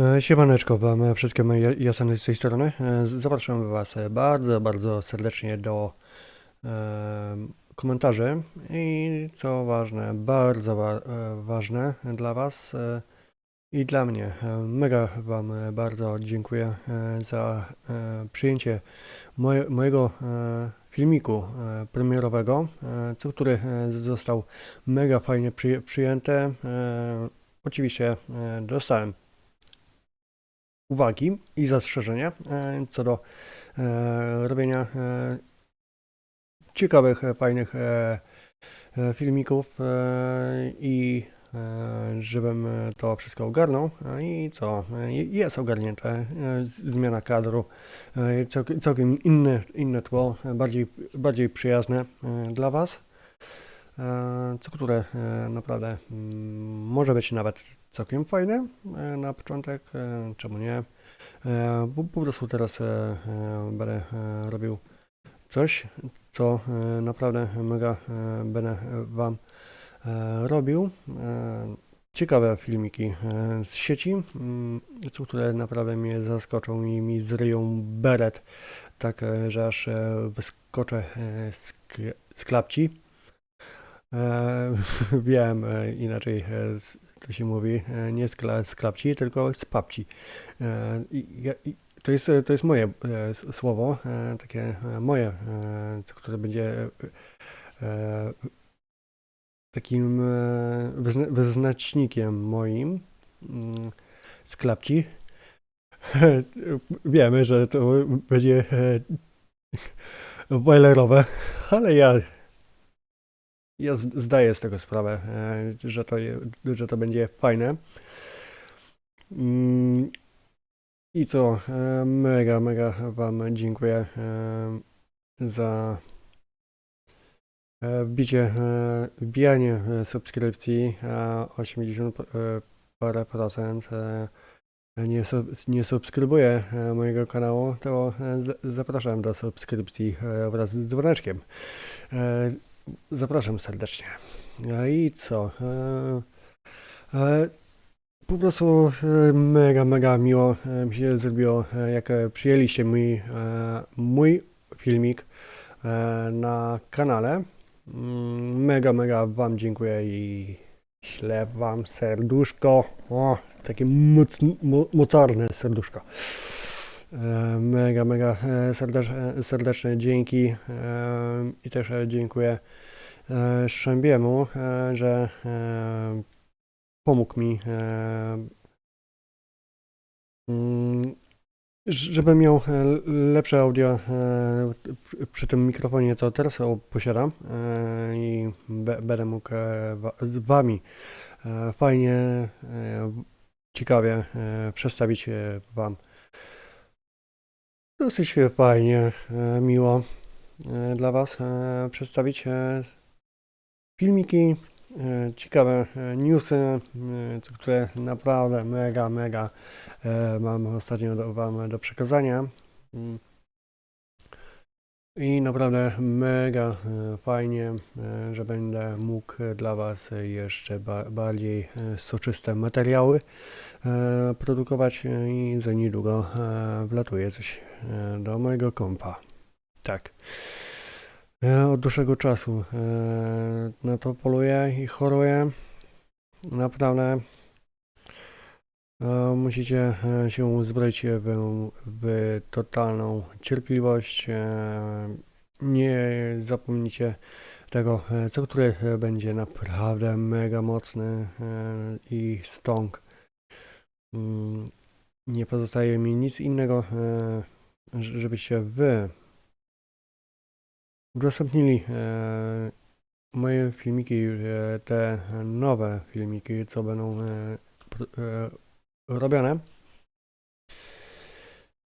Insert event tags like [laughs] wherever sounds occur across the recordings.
E, Siemaneczko Wam wszystkim, ja- Jasen z tej strony. E, Zapraszam Was bardzo, bardzo serdecznie do e, komentarzy i co ważne, bardzo wa e, ważne dla Was e, i dla mnie. E, Mega Wam e, bardzo dziękuję e, za e, przyjęcie moje, mojego e, filmiku e, premierowego, e, co który e, został mega fajnie przyję- przyjęty. E, Oczywiście e, dostałem uwagi i zastrzeżenia e, co do e, robienia e, ciekawych, fajnych filmików i żebym to wszystko ogarnął i co, jest ogarnięte, zmiana kadru, całkiem, inne, inne tło, bardziej, bardziej przyjazne dla Was, co które naprawdę mm, może być nawet całkiem fajne e, na początek, e, czemu nie. E, Po, po prostu teraz będę robił coś, co naprawdę mega będę Wam robił. Ciekawe filmiki z sieci, mm, które naprawdę mnie zaskoczą i mi zryją beret, tak że aż wyskoczę z, z klapci. [laughs] Wiem, inaczej to się mówi, e, nie z, kla, z klapci, tylko z papci. E, i, i, to, jest, to jest moje e, słowo, takie moje, które będzie takim wyzna, wyznacznikiem moim mm, z klapci. [laughs] Wiemy, że to będzie [laughs] boilerowe, ale ja ja zdaję z tego sprawę, e, że to, że to będzie fajne. Mm, I co? e, Mega, mega Wam dziękuję e, za wbicie, wbijanie subskrypcji. e, 80 e, parę procent nie, sub, nie subskrybuje mojego kanału, to zapraszam do subskrypcji wraz z dzwoneczkiem. Zapraszam serdecznie. I co? E, e, po prostu e, mega, mega miło mi się zrobiło, jak przyjęliście mój, mój filmik na kanale. Mm, Mega, mega Wam dziękuję i ślę Wam serduszko. O, takie moc, mo, mocarne serduszko. E, Mega, mega e, serdeczne, serdeczne dzięki e, i też e, dziękuję e, Szambiemu, e, że e, pomógł mi, e, mm, żebym miał e, lepsze audio e, przy- tym mikrofonie, co teraz posiadam e, i będę mógł e, z Wami e, fajnie, e, ciekawie e, przedstawić e, Wam dosyć fajnie, e, miło e, dla Was e, przedstawić e, filmiki, e, ciekawe e, newsy, e, które naprawdę mega, mega e, mam ostatnio do, Wam do przekazania. I naprawdę mega e, fajnie, e, że będę mógł dla Was jeszcze ba bardziej e, soczyste materiały produkować i za niedługo wlatuje coś do mojego kompa. Tak. Od dłuższego czasu na to poluję i choruję. Naprawdę musicie e, się uzbroić w, w totalną cierpliwość. E, nie zapomnijcie tego, e, co który e, będzie naprawdę mega mocny e, i stąg. Mm, Nie pozostaje mi nic innego, e, żebyście wy udostępnili e, moje filmiki, e, te nowe filmiki, co będą e, e, robione.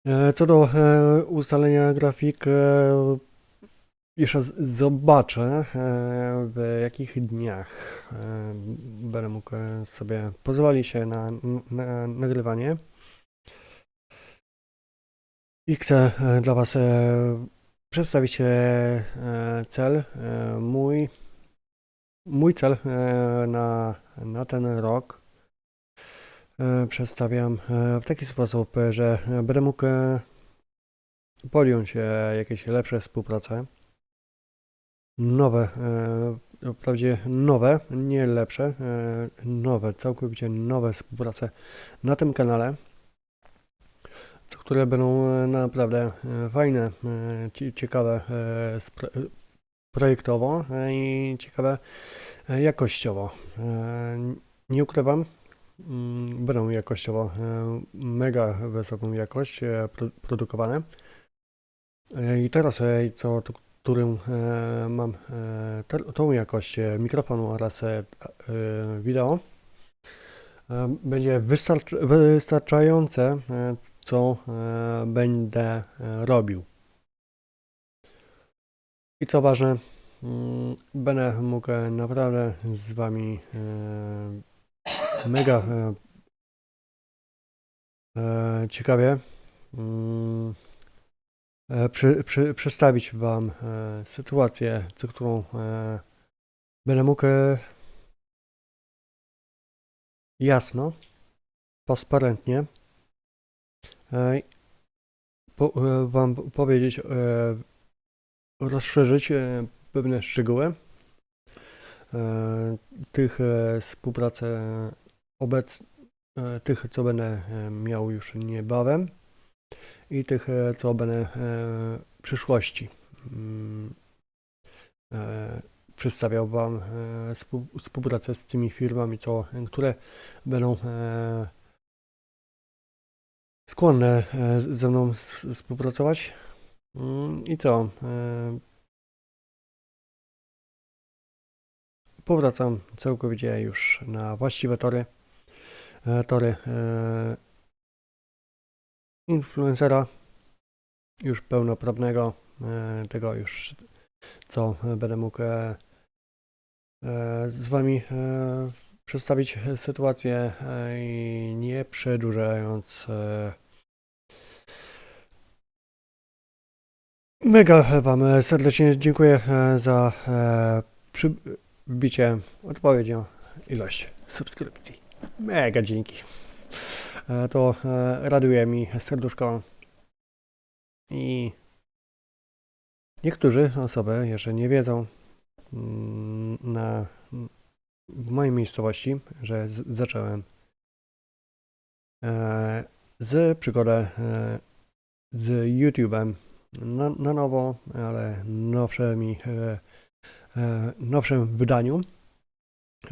E, co do e, ustalenia grafik, e, jeszcze zobaczę w jakich dniach będę mógł sobie pozwolić się na, na nagrywanie. I chcę dla Was przedstawić cel, mój, mój cel na, na ten rok. E, przedstawiam e, w taki sposób, e, że będę mógł podjąć jakieś lepsze współprace. Nowe, wprawdzie nowe, nie lepsze, nowe, całkowicie nowe współprace na tym kanale, które będą naprawdę fajne, cie- ciekawe projektowo i ciekawe jakościowo. Nie ukrywam, będą jakościowo e, mega wysoką jakość e, pro- produkowane. E, I teraz, co, którym mam tą jakość mikrofonu oraz wideo, będzie wystarcz- wystarczające, co będę robił. I co ważne, mm, będę mógł naprawdę z Wami mega e, e, ciekawie. Mm, e, przy, przy, przedstawić Wam e, sytuację, co którą e, będę mógł e, jasno, transparentnie e, po, e, Wam powiedzieć, e, rozszerzyć e, pewne szczegóły e, tych e, współpracy obec, e, tych, co będę e, miał już niebawem i tych, e, co będę w przyszłości mm, przedstawiał Wam współ- współpracę z tymi firmami, co, które będą skłonne ze mną współpracować. Mm, I co? Powracam całkowicie już na właściwe tory. E, Tory e, influencera, już pełnoprawnego, e, tego już, co będę mógł z Wami przedstawić sytuację i nie przedłużając. Mega Wam serdecznie dziękuję za przybicie odpowiednią ilość subskrypcji. Mega dzięki. E, To e, raduje mi serduszko. I niektórzy osoby jeszcze nie wiedzą mm, na, w mojej miejscowości, że z, zacząłem e, z przygodę z YouTube'em na, na nowo, ale nowszymi, nowszym wydaniu,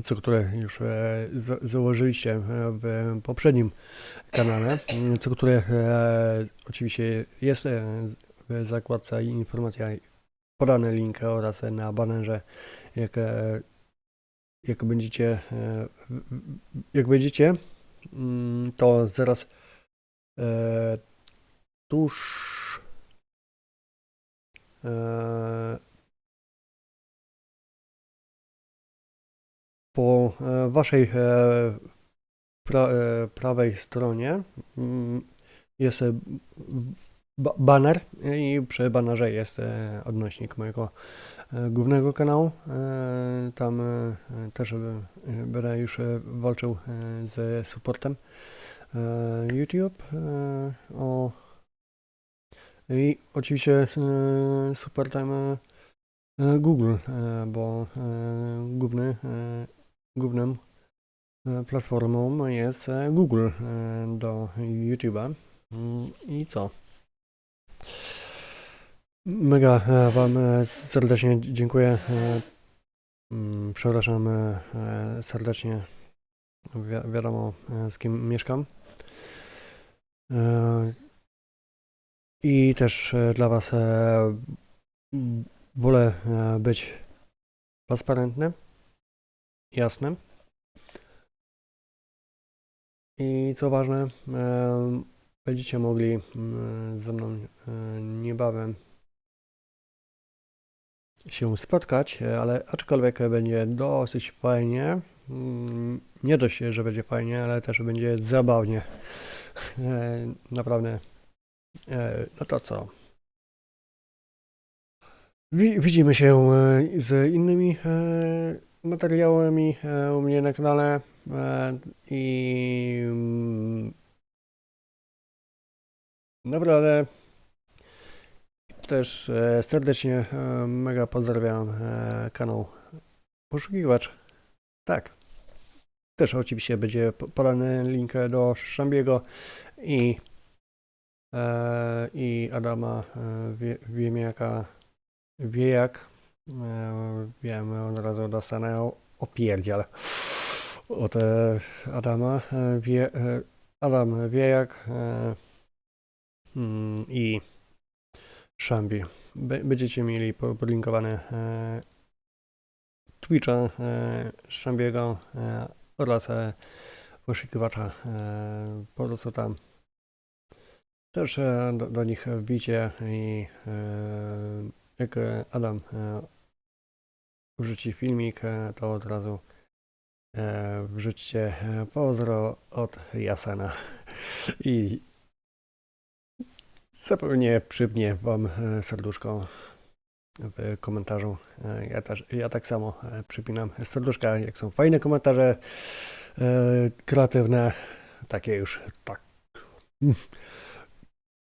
co które już e, za, założyliście e, w poprzednim kanale, m, co które e, oczywiście jest w zakładce informacja podany link oraz na banerze, jak, jak będziecie jak będziecie, mm, to zaraz tuż po e, waszej e, pra, e, prawej stronie mm, jest ba- baner i przy banerze jest odnośnik mojego głównego kanału. Tam też będę już walczył ze supportem YouTube o i oczywiście supportem Google, bo główny, głównym e, platformą jest e, Google e, do YouTube'a. Mm, I co? Mega Wam serdecznie dziękuję. mm, Przepraszam serdecznie. Wi- wiadomo, z kim mieszkam. I też dla Was wolę być transparentny, jasny. I co ważne, będziecie mogli m, ze mną e, niebawem się spotkać, e, ale aczkolwiek będzie dosyć fajnie. mm, Nie dość, że będzie fajnie, ale też będzie zabawnie. E, Naprawdę. No to co? Wi- Widzimy się z innymi materiałami e, u mnie na kanale e, i mm, naprawdę też e, serdecznie mega pozdrawiam kanał Poszukiwacz. Tak. Też oczywiście będzie podany link do Szambiego i, i Adama Wiemiaka Wiejak E, wiem, od razu dostanę opierdziel od Adama. E, wie, e, Adam mm, i Szambi. Będziecie mieli po- podlinkowane e, Twitcha Szambiego oraz poszukiwacza po prostu tam też do, do nich wbicie i jak Adam wrzuci filmik, e, to od razu e, wrzućcie e, pozdro od Jasena i zapewne przypnie wam serduszko w komentarzu. Ja, też, ja tak samo przypinam serduszka, jak są fajne komentarze, kreatywne, takie już tak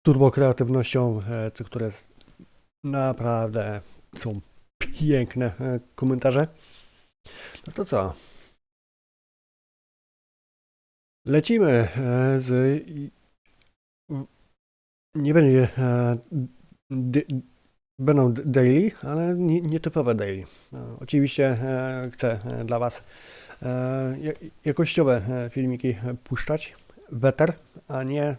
turbo kreatywnością, co które naprawdę są piękne e, komentarze. No to co? Lecimy e, z. Nie będzie. e, Będą daily, ale nie- nietypowe daily. Oczywiście chcę dla Was ja- jakościowe filmiki puszczać. Weter, a nie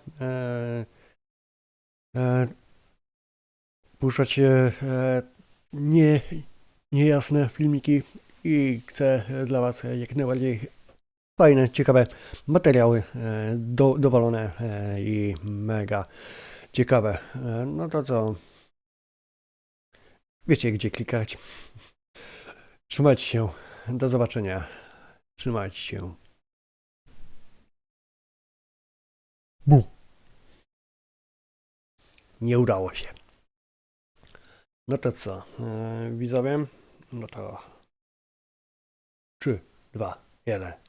puszczać nie, niejasne filmiki i chcę dla Was jak najbardziej fajne, ciekawe materiały e, do, dowalone e, i mega ciekawe. E, No to co? Wiecie gdzie klikać. Trzymajcie się. Do zobaczenia. Trzymajcie się. Bu. Nie udało się. No to co? Widzowie? No to 3, 2, 1.